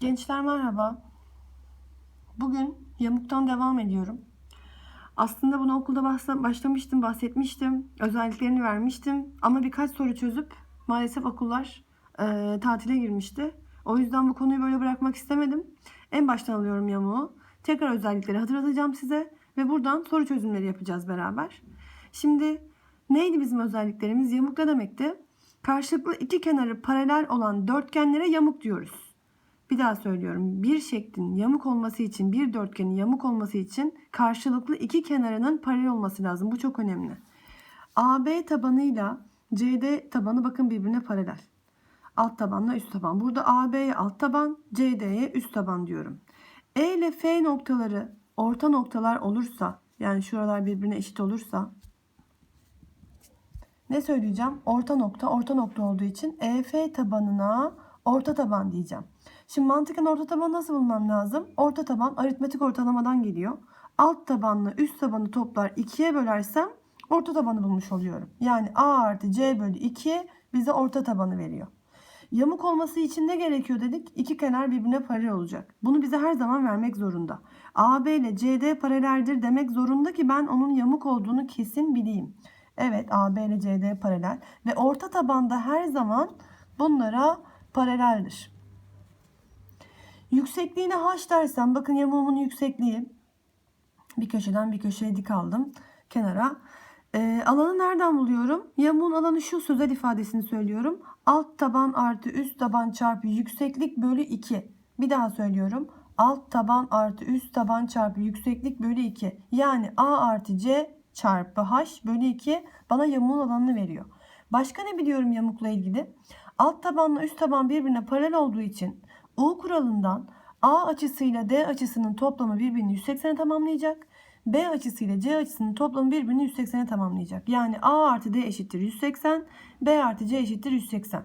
Gençler merhaba. Bugün yamuktan devam ediyorum. Aslında bunu okulda başlamıştım, bahsetmiştim. Özelliklerini vermiştim. Ama birkaç soru çözüp maalesef okullar e, tatile girmişti. O yüzden bu konuyu böyle bırakmak istemedim. En baştan alıyorum yamuğu. Tekrar özellikleri hatırlatacağım size. Ve buradan soru çözümleri yapacağız beraber. Şimdi neydi bizim özelliklerimiz? Yamuk ne demekti? Karşılıklı iki kenarı paralel olan dörtgenlere yamuk diyoruz. Bir daha söylüyorum. Bir şeklin yamuk olması için, bir dörtgenin yamuk olması için karşılıklı iki kenarının paralel olması lazım. Bu çok önemli. AB tabanıyla CD tabanı bakın birbirine paralel. Alt tabanla üst taban. Burada AB'ye alt taban, CD'ye üst taban diyorum. E ile F noktaları orta noktalar olursa, yani şuralar birbirine eşit olursa ne söyleyeceğim? Orta nokta, orta nokta olduğu için EF tabanına orta taban diyeceğim. Şimdi mantıken orta tabanı nasıl bulmam lazım? Orta taban aritmetik ortalamadan geliyor. Alt tabanla üst tabanı toplar 2'ye bölersem orta tabanı bulmuş oluyorum. Yani A artı C bölü 2 bize orta tabanı veriyor. Yamuk olması için ne gerekiyor dedik? İki kenar birbirine paralel olacak. Bunu bize her zaman vermek zorunda. AB ile CD paraleldir demek zorunda ki ben onun yamuk olduğunu kesin bileyim. Evet AB ile CD paralel ve orta tabanda her zaman bunlara paraleldir. Yüksekliğine h dersem bakın yamuğumun yüksekliği bir köşeden bir köşeye dik aldım kenara. Ee, alanı nereden buluyorum? Yamuğun alanı şu sözel ifadesini söylüyorum. Alt taban artı üst taban çarpı yükseklik bölü 2. Bir daha söylüyorum. Alt taban artı üst taban çarpı yükseklik bölü 2. Yani A artı C çarpı H bölü 2 bana yamuğun alanını veriyor. Başka ne biliyorum yamukla ilgili? Alt tabanla üst taban birbirine paralel olduğu için U kuralından A açısıyla D açısının toplamı birbirini 180'e tamamlayacak. B açısıyla C açısının toplamı birbirini 180'e tamamlayacak. Yani A artı D eşittir 180, B artı C eşittir 180.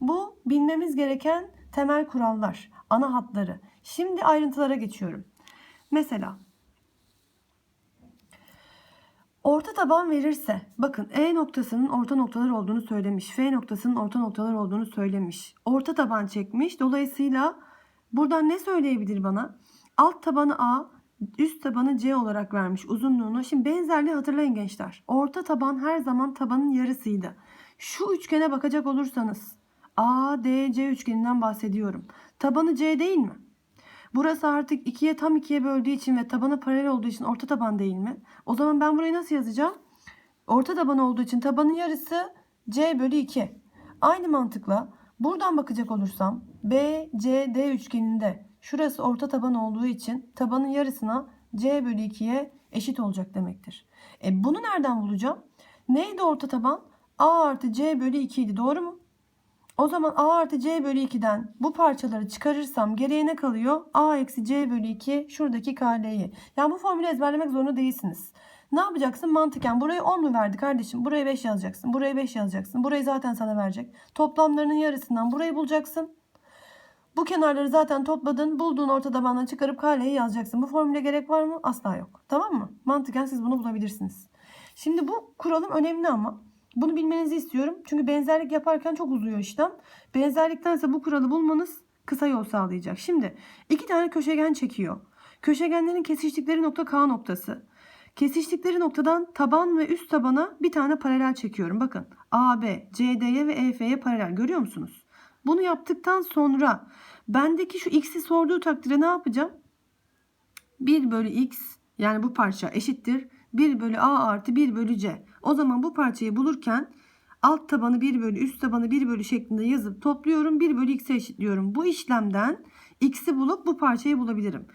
Bu bilmemiz gereken temel kurallar, ana hatları. Şimdi ayrıntılara geçiyorum. Mesela Orta taban verirse, bakın E noktasının orta noktalar olduğunu söylemiş. F noktasının orta noktalar olduğunu söylemiş. Orta taban çekmiş. Dolayısıyla buradan ne söyleyebilir bana? Alt tabanı A, üst tabanı C olarak vermiş uzunluğunu. Şimdi benzerliği hatırlayın gençler. Orta taban her zaman tabanın yarısıydı. Şu üçgene bakacak olursanız A, D, C üçgeninden bahsediyorum. Tabanı C değil mi? Burası artık ikiye tam ikiye böldüğü için ve tabana paralel olduğu için orta taban değil mi? O zaman ben burayı nasıl yazacağım? Orta taban olduğu için tabanın yarısı C bölü 2. Aynı mantıkla buradan bakacak olursam B, C, D üçgeninde şurası orta taban olduğu için tabanın yarısına C bölü 2'ye eşit olacak demektir. E bunu nereden bulacağım? Neydi orta taban? A artı C bölü 2 idi doğru mu? O zaman A artı C bölü 2'den bu parçaları çıkarırsam geriye ne kalıyor? A eksi C bölü 2 şuradaki KL'yi. Yani bu formülü ezberlemek zorunda değilsiniz. Ne yapacaksın? Mantıken burayı 10 mu verdi kardeşim? Buraya 5 yazacaksın. Buraya 5 yazacaksın. Burayı zaten sana verecek. Toplamlarının yarısından burayı bulacaksın. Bu kenarları zaten topladın. Bulduğun orta tabandan çıkarıp KL'yi yazacaksın. Bu formüle gerek var mı? Asla yok. Tamam mı? Mantıken siz bunu bulabilirsiniz. Şimdi bu kuralım önemli ama bunu bilmenizi istiyorum. Çünkü benzerlik yaparken çok uzuyor işlem. Benzerliktense bu kuralı bulmanız kısa yol sağlayacak. Şimdi iki tane köşegen çekiyor. Köşegenlerin kesiştikleri nokta K noktası. Kesiştikleri noktadan taban ve üst tabana bir tane paralel çekiyorum. Bakın AB, CD'ye ve EF'ye paralel görüyor musunuz? Bunu yaptıktan sonra bendeki şu x'i sorduğu takdirde ne yapacağım? 1 bölü x yani bu parça eşittir 1 bölü a artı 1 bölü c. O zaman bu parçayı bulurken alt tabanı 1 bölü üst tabanı 1 bölü şeklinde yazıp topluyorum 1 bölü x'e eşitliyorum. Bu işlemden x'i bulup bu parçayı bulabilirim.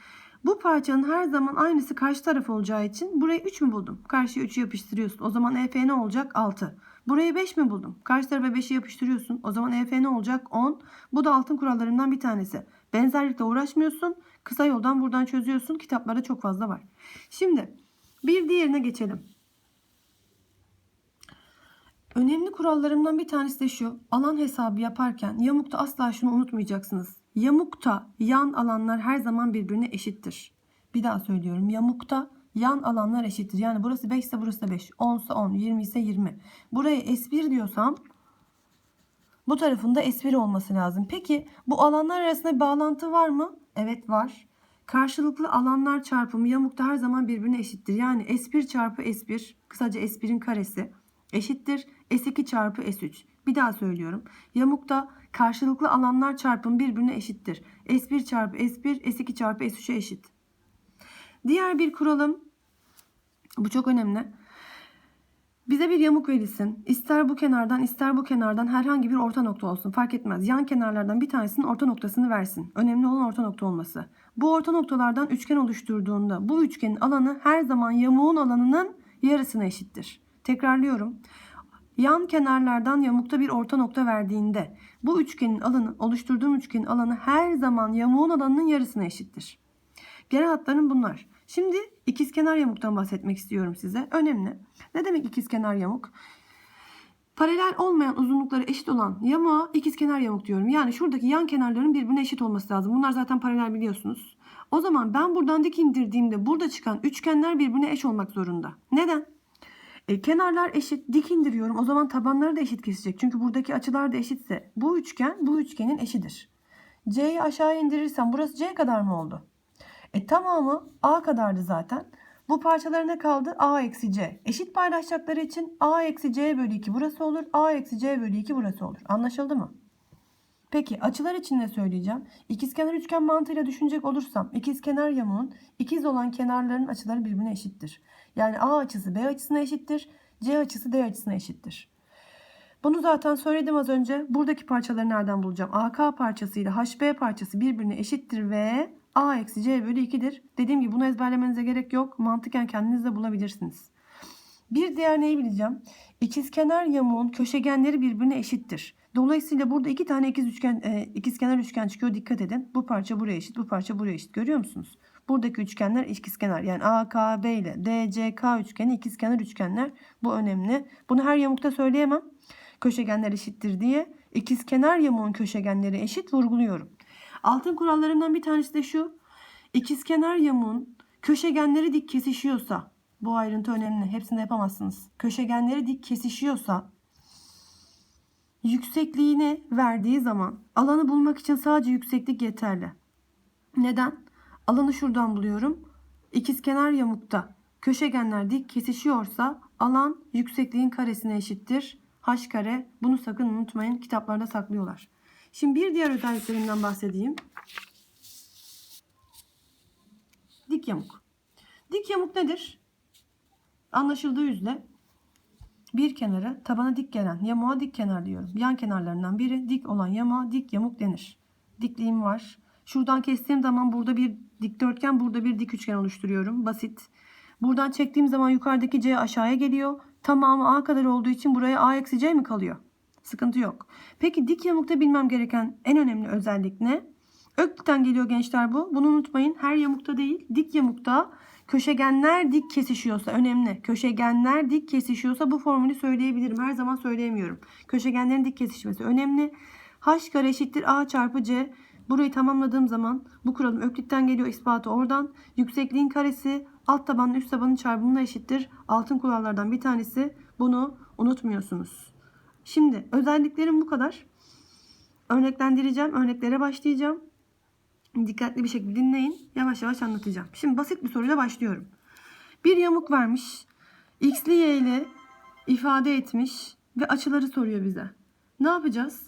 Bu parçanın her zaman aynısı karşı taraf olacağı için buraya 3 mü buldum? Karşıya 3'ü yapıştırıyorsun. O zaman EF ne olacak? 6. Buraya 5 mi buldum? Karşı tarafa 5'i yapıştırıyorsun. O zaman EF ne olacak? 10. Bu da altın kurallarından bir tanesi. Benzerlikle uğraşmıyorsun. Kısa yoldan buradan çözüyorsun. Kitaplarda çok fazla var. Şimdi bir diğerine geçelim. Önemli kurallarımdan bir tanesi de şu. Alan hesabı yaparken yamukta asla şunu unutmayacaksınız. Yamukta yan alanlar her zaman birbirine eşittir. Bir daha söylüyorum. Yamukta yan alanlar eşittir. Yani burası 5 ise burası da 5. 10 ise 10, 20 ise 20. Buraya S1 diyorsam Bu tarafında S1 olması lazım. Peki bu alanlar arasında bir bağlantı var mı? Evet var. Karşılıklı alanlar çarpımı yamukta her zaman birbirine eşittir. Yani S1 çarpı S1 kısaca S1'in karesi eşittir S2 çarpı S3. Bir daha söylüyorum. Yamukta karşılıklı alanlar çarpımı birbirine eşittir. S1 çarpı S1 S2 çarpı S3'e eşit. Diğer bir kuralım. Bu çok önemli. Bize bir yamuk verilsin. İster bu kenardan ister bu kenardan herhangi bir orta nokta olsun. Fark etmez. Yan kenarlardan bir tanesinin orta noktasını versin. Önemli olan orta nokta olması. Bu orta noktalardan üçgen oluşturduğunda bu üçgenin alanı her zaman yamuğun alanının yarısına eşittir. Tekrarlıyorum. Yan kenarlardan yamukta bir orta nokta verdiğinde bu üçgenin alanı, oluşturduğum üçgenin alanı her zaman yamuğun alanının yarısına eşittir. Genel hatlarım bunlar. Şimdi ikizkenar yamuktan bahsetmek istiyorum size. Önemli. Ne demek ikizkenar yamuk? Paralel olmayan uzunlukları eşit olan yamuğa ikizkenar yamuk diyorum. Yani şuradaki yan kenarların birbirine eşit olması lazım. Bunlar zaten paralel biliyorsunuz. O zaman ben buradan dik indirdiğimde burada çıkan üçgenler birbirine eş olmak zorunda. Neden? E, kenarlar eşit. Dik indiriyorum. O zaman tabanları da eşit kesecek. Çünkü buradaki açılar da eşitse bu üçgen bu üçgenin eşidir. C'yi aşağı indirirsem burası C kadar mı oldu? E tamamı A kadardı zaten. Bu parçalara ne kaldı? A eksi C. Eşit paylaşacakları için A eksi C bölü 2 burası olur. A eksi C bölü 2 burası olur. Anlaşıldı mı? Peki açılar için ne söyleyeceğim? İkizkenar üçgen mantığıyla düşünecek olursam ikizkenar yamuğun ikiz olan kenarların açıları birbirine eşittir. Yani A açısı B açısına eşittir. C açısı D açısına eşittir. Bunu zaten söyledim az önce. Buradaki parçaları nereden bulacağım? AK parçası ile HB parçası birbirine eşittir ve A eksi C bölü 2'dir. Dediğim gibi bunu ezberlemenize gerek yok. Mantıken kendiniz de bulabilirsiniz. Bir diğer neyi bileceğim? İkizkenar yamuğun köşegenleri birbirine eşittir. Dolayısıyla burada iki tane ikiz üçgen, e, ikizkenar üçgen çıkıyor. Dikkat edin. Bu parça buraya eşit, bu parça buraya eşit. Görüyor musunuz? Buradaki üçgenler ikizkenar. Yani AKB ile DCK üçgeni ikizkenar üçgenler. Bu önemli. Bunu her yamukta söyleyemem. Köşegenler eşittir diye. İkizkenar yamuğun köşegenleri eşit vurguluyorum. Altın kurallarından bir tanesi de şu. İkizkenar yamuğun köşegenleri dik kesişiyorsa bu ayrıntı önemli. Hepsini yapamazsınız. Köşegenleri dik kesişiyorsa yüksekliğini verdiği zaman alanı bulmak için sadece yükseklik yeterli. Neden? Alanı şuradan buluyorum. İkizkenar yamukta köşegenler dik kesişiyorsa alan yüksekliğin karesine eşittir. H kare. Bunu sakın unutmayın. Kitaplarda saklıyorlar. Şimdi bir diğer özelliklerinden bahsedeyim. Dik yamuk. Dik yamuk nedir? Anlaşıldığı üzere bir kenarı tabana dik gelen yamuğa dik kenar diyorum. Yan kenarlarından biri dik olan yamuğa dik yamuk denir. Dikliğim var. Şuradan kestiğim zaman burada bir dikdörtgen, burada bir dik üçgen oluşturuyorum. Basit. Buradan çektiğim zaman yukarıdaki C aşağıya geliyor. Tamamı A kadar olduğu için buraya A eksi C mi kalıyor? Sıkıntı yok. Peki dik yamukta bilmem gereken en önemli özellik ne? Öklitten geliyor gençler bu. Bunu unutmayın. Her yamukta değil. Dik yamukta köşegenler dik kesişiyorsa önemli. Köşegenler dik kesişiyorsa bu formülü söyleyebilirim. Her zaman söyleyemiyorum. Köşegenlerin dik kesişmesi önemli. H kare eşittir A çarpı C. Burayı tamamladığım zaman bu kuralım öklitten geliyor ispatı oradan. Yüksekliğin karesi alt tabanla üst tabanın çarpımına eşittir. Altın kurallardan bir tanesi. Bunu unutmuyorsunuz. Şimdi özelliklerim bu kadar. Örneklendireceğim. Örneklere başlayacağım. Dikkatli bir şekilde dinleyin. Yavaş yavaş anlatacağım. Şimdi basit bir soruyla başlıyorum. Bir yamuk vermiş. X'li Y ile ifade etmiş ve açıları soruyor bize. Ne yapacağız?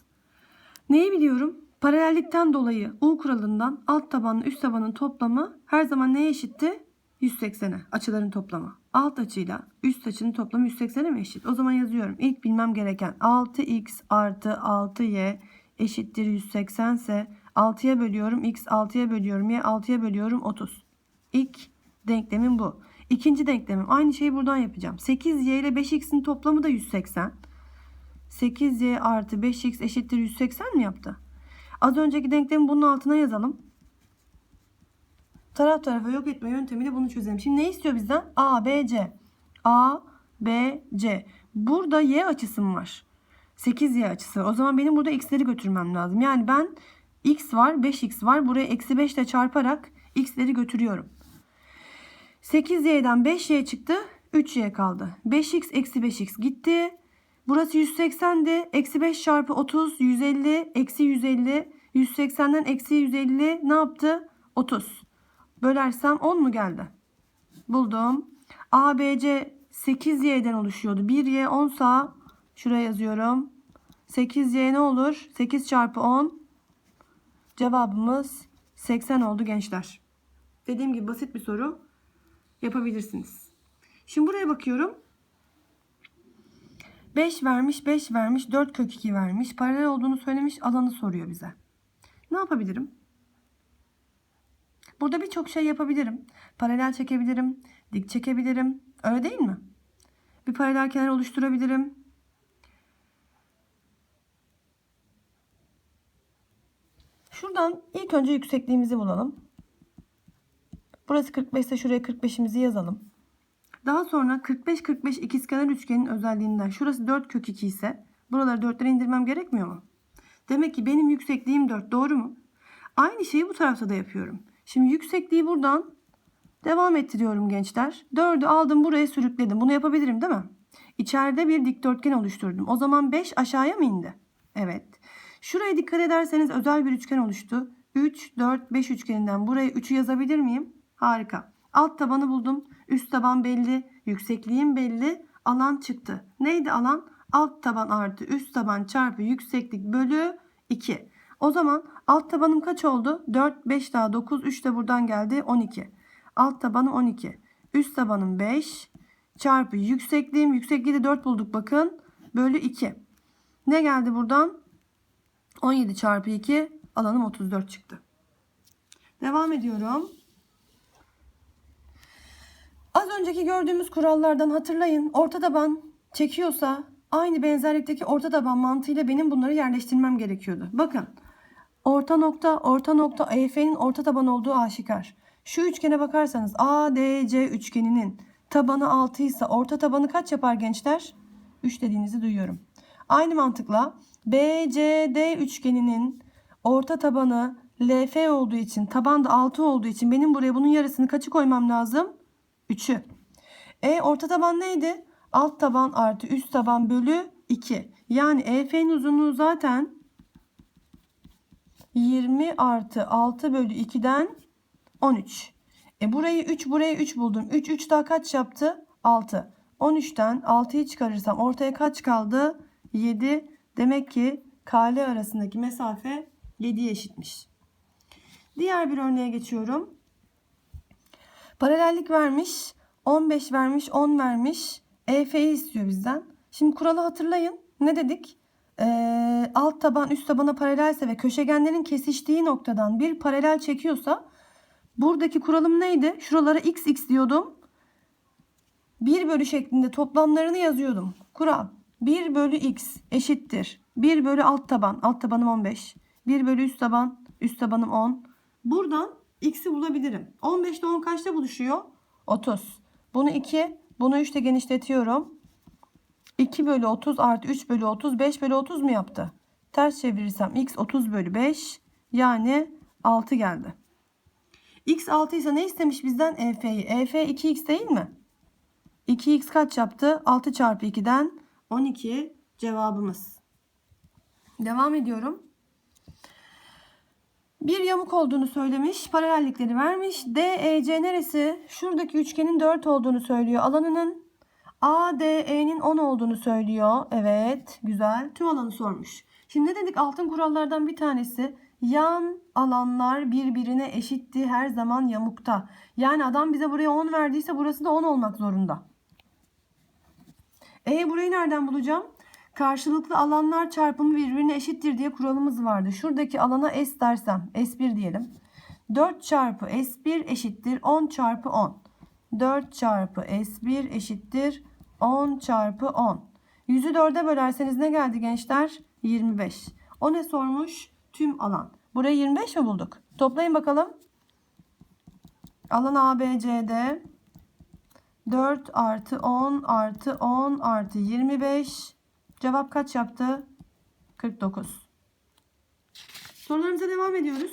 Neyi biliyorum? Paralellikten dolayı U kuralından alt tabanla üst tabanın toplamı her zaman neye eşitti? 180'e açıların toplamı. Alt açıyla üst açının toplamı 180'e mi eşit? O zaman yazıyorum. İlk bilmem gereken 6x artı 6y eşittir 180 ise 6'ya bölüyorum. X 6'ya bölüyorum. Y 6'ya bölüyorum. 30. İlk denklemim bu. İkinci denklemim. Aynı şeyi buradan yapacağım. 8y ile 5x'in toplamı da 180. 8y artı 5x eşittir 180 mi yaptı? Az önceki denklemi bunun altına yazalım. Taraf tarafa yok etme yöntemiyle bunu çözelim. Şimdi ne istiyor bizden? A, B, C. A, B, C. Burada y açısı mı var? 8y açısı. O zaman benim burada x'leri götürmem lazım. Yani ben x var, 5x var. Buraya eksi 5 ile çarparak x'leri götürüyorum. 8y'den 5y çıktı. 3y kaldı. 5x eksi 5x gitti. Burası 180'di. Eksi 5 çarpı 30 150 eksi 150. 180'den eksi 150 ne yaptı? 30. Bölersem 10 mu geldi? Buldum. ABC 8y'den oluşuyordu. 1y 10 sağ. Şuraya yazıyorum. 8y ne olur? 8 çarpı 10. Cevabımız 80 oldu gençler. Dediğim gibi basit bir soru yapabilirsiniz. Şimdi buraya bakıyorum. 5 vermiş, 5 vermiş, 4 kök 2 vermiş. Paralel olduğunu söylemiş, alanı soruyor bize. Ne yapabilirim? Burada birçok şey yapabilirim. Paralel çekebilirim, dik çekebilirim. Öyle değil mi? Bir paralel kenar oluşturabilirim. Şuradan ilk önce yüksekliğimizi bulalım. Burası 45 ise şuraya 45'imizi yazalım. Daha sonra 45-45 ikizkenar üçgenin özelliğinden şurası 4 kök 2 ise buraları 4'lere indirmem gerekmiyor mu? Demek ki benim yüksekliğim 4 doğru mu? Aynı şeyi bu tarafta da yapıyorum. Şimdi yüksekliği buradan devam ettiriyorum gençler. 4'ü aldım buraya sürükledim. Bunu yapabilirim değil mi? İçeride bir dikdörtgen oluşturdum. O zaman 5 aşağıya mı indi? Evet. Şuraya dikkat ederseniz özel bir üçgen oluştu. 3, 4, 5 üçgeninden buraya 3'ü yazabilir miyim? Harika. Alt tabanı buldum. Üst taban belli. Yüksekliğim belli. Alan çıktı. Neydi alan? Alt taban artı üst taban çarpı yükseklik bölü 2. O zaman alt tabanım kaç oldu? 4, 5 daha 9, 3 de buradan geldi 12. Alt tabanı 12. Üst tabanım 5 çarpı yüksekliğim. Yüksekliği de 4 bulduk bakın. Bölü 2. Ne geldi buradan? 17 çarpı 2 alanım 34 çıktı. Devam ediyorum. Az önceki gördüğümüz kurallardan hatırlayın. Orta taban çekiyorsa aynı benzerlikteki orta taban mantığıyla benim bunları yerleştirmem gerekiyordu. Bakın. Orta nokta, orta nokta EF'nin orta taban olduğu aşikar. Şu üçgene bakarsanız ADC üçgeninin tabanı 6 ise orta tabanı kaç yapar gençler? 3 dediğinizi duyuyorum. Aynı mantıkla BCD üçgeninin orta tabanı LF olduğu için taban da 6 olduğu için benim buraya bunun yarısını kaçı koymam lazım? 3'ü. E orta taban neydi? Alt taban artı üst taban bölü 2. Yani EF'nin uzunluğu zaten 20 artı 6 bölü 2'den 13. E burayı 3 buraya 3 buldum. 3 3 daha kaç yaptı? 6. 13'ten 6'yı çıkarırsam ortaya kaç kaldı? 7. Demek ki kale arasındaki mesafe 7'ye eşitmiş. Diğer bir örneğe geçiyorum. Paralellik vermiş. 15 vermiş. 10 vermiş. EF'yi istiyor bizden. Şimdi kuralı hatırlayın. Ne dedik? Ee, alt taban üst tabana paralelse ve köşegenlerin kesiştiği noktadan bir paralel çekiyorsa buradaki kuralım neydi? Şuralara x x diyordum. 1 bölü şeklinde toplamlarını yazıyordum. Kural 1 bölü x eşittir. 1 bölü alt taban. Alt tabanım 15. 1 bölü üst taban. Üst tabanım 10. Buradan x'i bulabilirim. 15 ile 10 kaçta buluşuyor? 30. Bunu 2, bunu 3 ile genişletiyorum. 2 bölü 30 artı 3 bölü 30 5 bölü 30 mu yaptı? Ters çevirirsem x 30 bölü 5 yani 6 geldi. x 6 ise ne istemiş bizden? EF'yi. EF 2x değil mi? 2x kaç yaptı? 6 çarpı 2'den 12 cevabımız. Devam ediyorum. Bir yamuk olduğunu söylemiş. Paralellikleri vermiş. DEC neresi? Şuradaki üçgenin 4 olduğunu söylüyor. Alanının ADE'nin 10 olduğunu söylüyor. Evet. Güzel. Tüm alanı sormuş. Şimdi ne dedik? Altın kurallardan bir tanesi. Yan alanlar birbirine eşitti her zaman yamukta. Yani adam bize buraya 10 verdiyse burası da 10 olmak zorunda. E burayı nereden bulacağım? Karşılıklı alanlar çarpımı birbirine eşittir diye kuralımız vardı. Şuradaki alana S dersem S1 diyelim. 4 çarpı S1 eşittir 10 çarpı 10. 4 çarpı S1 eşittir 10 çarpı 10. 100'ü 4'e bölerseniz ne geldi gençler? 25. O ne sormuş? Tüm alan. Burayı 25 mi bulduk? Toplayın bakalım. Alan ABCD 4 artı 10 artı 10 artı 25 Cevap kaç yaptı? 49. Sorularımıza devam ediyoruz.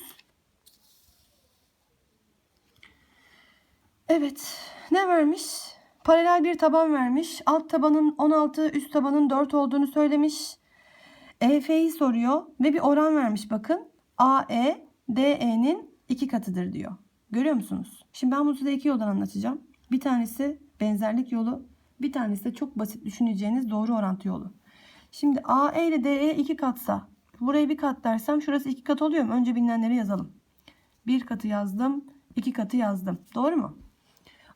Evet. Ne vermiş? Paralel bir taban vermiş. Alt tabanın 16, üst tabanın 4 olduğunu söylemiş. EF'yi soruyor ve bir oran vermiş bakın. AE, DE'nin iki katıdır diyor. Görüyor musunuz? Şimdi ben bunu size iki yoldan anlatacağım. Bir tanesi benzerlik yolu, bir tanesi de çok basit düşüneceğiniz doğru orantı yolu. Şimdi AE ile DE iki katsa, buraya bir kat dersem şurası iki kat oluyor mu? Önce bilinenleri yazalım. Bir katı yazdım, iki katı yazdım. Doğru mu?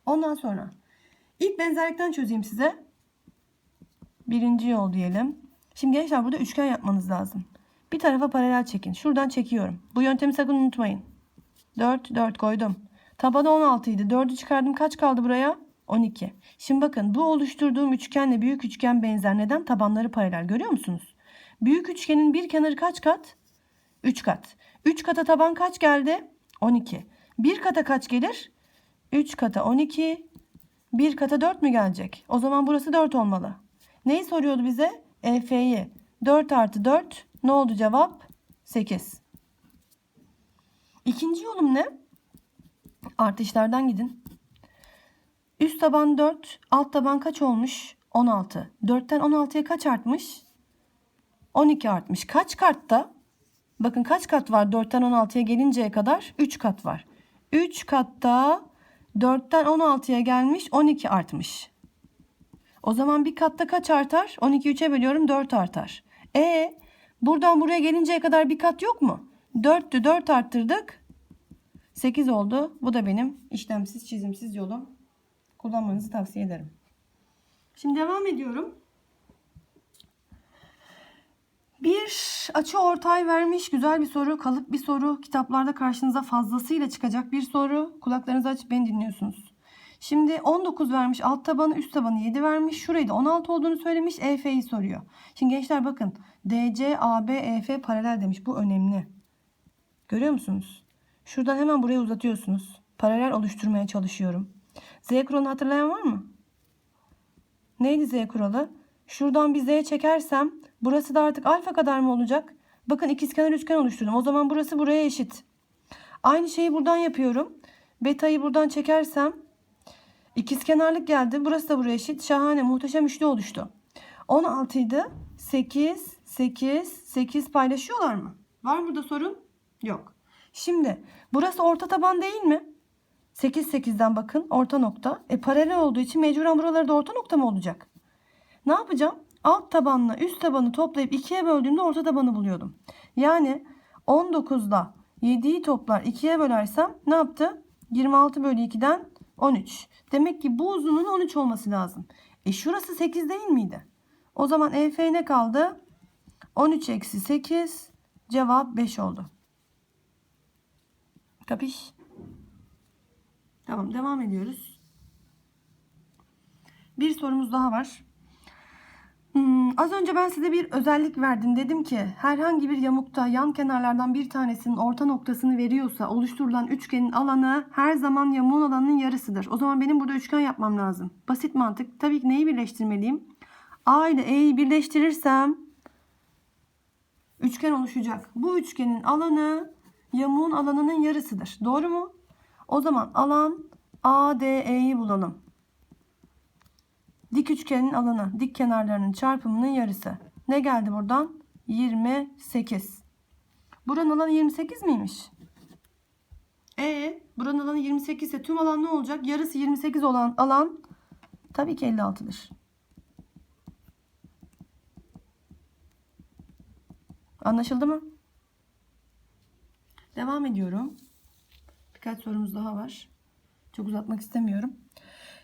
Ondan sonra ilk benzerlikten çözeyim size. Birinci yol diyelim. Şimdi gençler burada üçgen yapmanız lazım. Bir tarafa paralel çekin. Şuradan çekiyorum. Bu yöntemi sakın unutmayın. 4, 4 koydum. Tabanı 16 idi. 4'ü çıkardım. Kaç kaldı buraya? 12. Şimdi bakın bu oluşturduğum üçgenle büyük üçgen benzer. Neden? Tabanları paralel. Görüyor musunuz? Büyük üçgenin bir kenarı kaç kat? 3 kat. 3 kata taban kaç geldi? 12. Bir kata kaç gelir? 3 kata 12. Bir kata 4 mü gelecek? O zaman burası 4 olmalı. Neyi soruyordu bize? EF'yi. 4 artı 4 ne oldu cevap? 8. İkinci yolum ne? Artışlardan gidin. Üst taban 4, alt taban kaç olmuş? 16. 4'ten 16'ya kaç artmış? 12 artmış. Kaç katta? Bakın kaç kat var 4'ten 16'ya gelinceye kadar? 3 kat var. 3 katta 4'ten 16'ya gelmiş 12 artmış. O zaman bir katta kaç artar? 12 3'e bölüyorum 4 artar. E buradan buraya gelinceye kadar bir kat yok mu? 4'tü 4 arttırdık. 8 oldu. Bu da benim işlemsiz çizimsiz yolum. Kullanmanızı tavsiye ederim. Şimdi devam ediyorum. Bir açı ortay vermiş güzel bir soru, kalıp bir soru. Kitaplarda karşınıza fazlasıyla çıkacak bir soru. Kulaklarınızı açıp beni dinliyorsunuz. Şimdi 19 vermiş, alt tabanı, üst tabanı 7 vermiş. Şurayı da 16 olduğunu söylemiş, EF'yi soruyor. Şimdi gençler bakın, DC, AB, EF paralel demiş. Bu önemli. Görüyor musunuz? Şuradan hemen buraya uzatıyorsunuz. Paralel oluşturmaya çalışıyorum. Z kuralını hatırlayan var mı? Neydi Z kuralı? Şuradan bir Z çekersem burası da artık alfa kadar mı olacak? Bakın ikizkenar üçgen oluşturdum. O zaman burası buraya eşit. Aynı şeyi buradan yapıyorum. Beta'yı buradan çekersem ikizkenarlık geldi. Burası da buraya eşit. Şahane muhteşem üçlü oluştu. 16 idi. 8, 8, 8 paylaşıyorlar mı? Var mı burada sorun? Yok. Şimdi burası orta taban değil mi? 8 8'den bakın orta nokta. E paralel olduğu için mecburen buraları da orta nokta mı olacak? Ne yapacağım? Alt tabanla üst tabanı toplayıp 2'ye böldüğümde orta tabanı buluyordum. Yani 19'da 7'yi toplar 2'ye bölersem ne yaptı? 26 bölü 2'den 13. Demek ki bu uzunluğun 13 olması lazım. E şurası 8 değil miydi? O zaman EF ne kaldı? 13 eksi 8 cevap 5 oldu. Kapış? Tamam devam ediyoruz. Bir sorumuz daha var. Hmm, az önce ben size bir özellik verdim. Dedim ki herhangi bir yamukta yan kenarlardan bir tanesinin orta noktasını veriyorsa oluşturulan üçgenin alanı her zaman yamuğun alanının yarısıdır. O zaman benim burada üçgen yapmam lazım. Basit mantık. Tabii ki neyi birleştirmeliyim? A ile E'yi birleştirirsem üçgen oluşacak. Bu üçgenin alanı yamuğun alanının yarısıdır. Doğru mu? O zaman alan ADE'yi bulalım. Dik üçgenin alanı dik kenarlarının çarpımının yarısı. Ne geldi buradan? 28. Buranın alanı 28 miymiş? E buranın alanı 28 ise tüm alan ne olacak? Yarısı 28 olan alan tabii ki 56'dır. Anlaşıldı mı? Devam ediyorum. Birkaç sorumuz daha var. Çok uzatmak istemiyorum.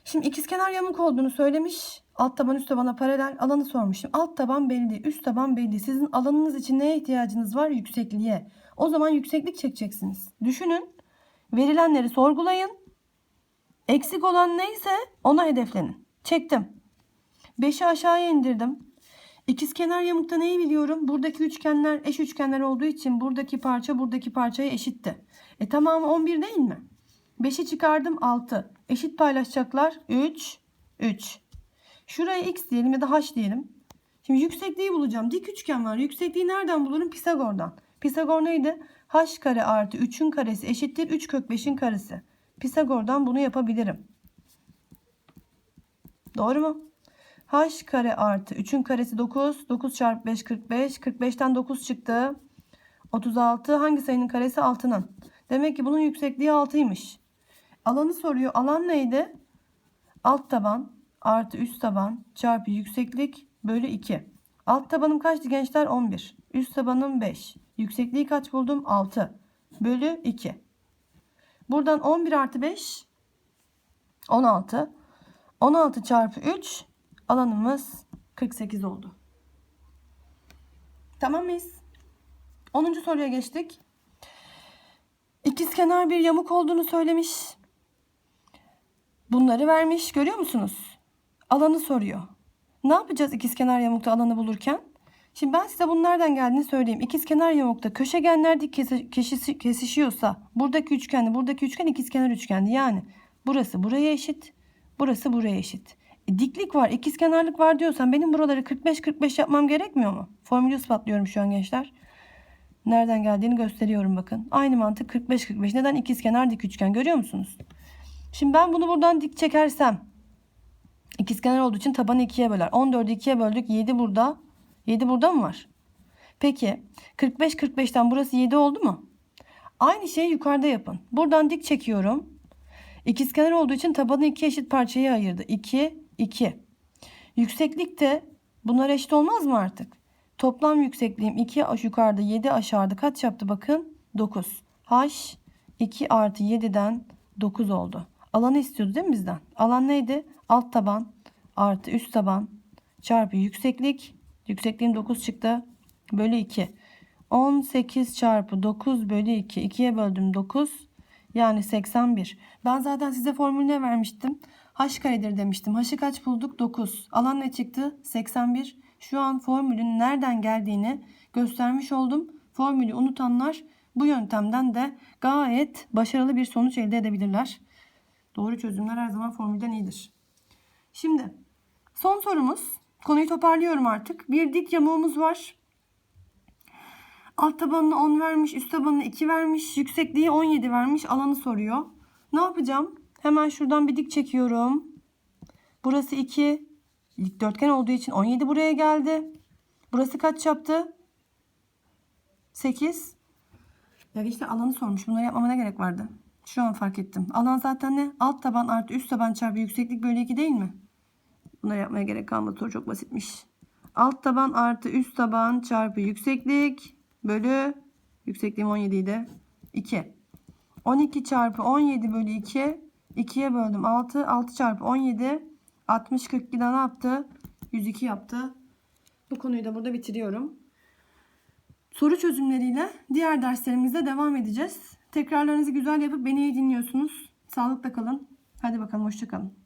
Şimdi ikizkenar yamuk olduğunu söylemiş. Alt taban üst tabana paralel alanı sormuşum. Alt taban belli, üst taban belli. Sizin alanınız için neye ihtiyacınız var? Yüksekliğe. O zaman yükseklik çekeceksiniz. Düşünün. Verilenleri sorgulayın. Eksik olan neyse ona hedeflenin. Çektim. 5'i aşağıya indirdim. İkizkenar yamukta neyi biliyorum? Buradaki üçgenler eş üçgenler olduğu için buradaki parça buradaki parçaya eşitti. E tamamı 11 değil mi? 5'i çıkardım 6. Eşit paylaşacaklar. 3, 3. Şuraya x diyelim ya da h diyelim. Şimdi yüksekliği bulacağım. Dik üçgen var. Yüksekliği nereden bulurum? Pisagor'dan. Pisagor neydi? h kare artı 3'ün karesi eşittir 3 kök 5'in karesi. Pisagor'dan bunu yapabilirim. Doğru mu? H kare artı 3'ün karesi 9. 9 çarpı 5 45. 45'ten 9 çıktı. 36 hangi sayının karesi 6'nın. Demek ki bunun yüksekliği 6'ymış. Alanı soruyor. Alan neydi? Alt taban artı üst taban çarpı yükseklik bölü 2. Alt tabanım kaçtı gençler? 11. Üst tabanım 5. Yüksekliği kaç buldum? 6. Bölü 2. Buradan 11 artı 5 16. 16 çarpı 3 alanımız 48 oldu. Tamam mıyız? 10. soruya geçtik. İkizkenar bir yamuk olduğunu söylemiş. Bunları vermiş. Görüyor musunuz? Alanı soruyor. Ne yapacağız ikizkenar yamukta alanı bulurken? Şimdi ben size bunun nereden geldiğini söyleyeyim. İkizkenar yamukta köşegenler dik kesişiyorsa buradaki üçgenle buradaki üçgen ikizkenar üçgendi. Yani burası buraya eşit, burası buraya eşit. E, diklik var, ikizkenarlık var diyorsan benim buraları 45-45 yapmam gerekmiyor mu? Formülü ispatlıyorum şu an gençler. Nereden geldiğini gösteriyorum bakın. Aynı mantık 45-45. Neden ikizkenar dik üçgen görüyor musunuz? Şimdi ben bunu buradan dik çekersem ikizkenar olduğu için tabanı 2'ye böler. 14'ü 2'ye böldük. 7 burada. 7 burada mı var? Peki 45 45'ten burası 7 oldu mu? Aynı şeyi yukarıda yapın. Buradan dik çekiyorum. İkizkenar olduğu için tabanı iki eşit parçaya ayırdı. 2 2. Yükseklik de bunlar eşit olmaz mı artık? Toplam yüksekliğim 2 yukarıda 7 aşağıda kaç yaptı bakın? 9. H 2 artı 7'den 9 oldu. Alanı istiyordu değil mi bizden? Alan neydi? Alt taban artı üst taban çarpı yükseklik. Yüksekliğim 9 çıktı. Bölü 2. 18 çarpı 9 bölü 2. 2'ye böldüm 9. Yani 81. Ben zaten size formülüne vermiştim. H karedir demiştim. H'ı kaç bulduk? 9. Alan ne çıktı? 81. Şu an formülün nereden geldiğini göstermiş oldum. Formülü unutanlar bu yöntemden de gayet başarılı bir sonuç elde edebilirler. Doğru çözümler her zaman formülden iyidir. Şimdi son sorumuz. Konuyu toparlıyorum artık. Bir dik yamuğumuz var. Alt tabanını 10 vermiş, üst tabanını 2 vermiş, yüksekliği 17 vermiş, alanı soruyor. Ne yapacağım? Hemen şuradan bir dik çekiyorum. Burası 2. Dikdörtgen olduğu için 17 buraya geldi. Burası kaç yaptı? 8. Ya işte alanı sormuş. Bunları yapmama ne gerek vardı? Şu an fark ettim. Alan zaten ne? Alt taban artı üst taban çarpı yükseklik bölü 2 değil mi? Bunları yapmaya gerek kalmadı. Soru çok basitmiş. Alt taban artı üst taban çarpı yükseklik bölü yüksekliğim 17 idi. 2. 12 çarpı 17 bölü 2. 2'ye böldüm 6. 6 çarpı 17. 60 42'den ne yaptı? 102 yaptı. Bu konuyu da burada bitiriyorum. Soru çözümleriyle diğer derslerimizde devam edeceğiz. Tekrarlarınızı güzel yapıp beni iyi dinliyorsunuz. Sağlıkla kalın. Hadi bakalım hoşçakalın.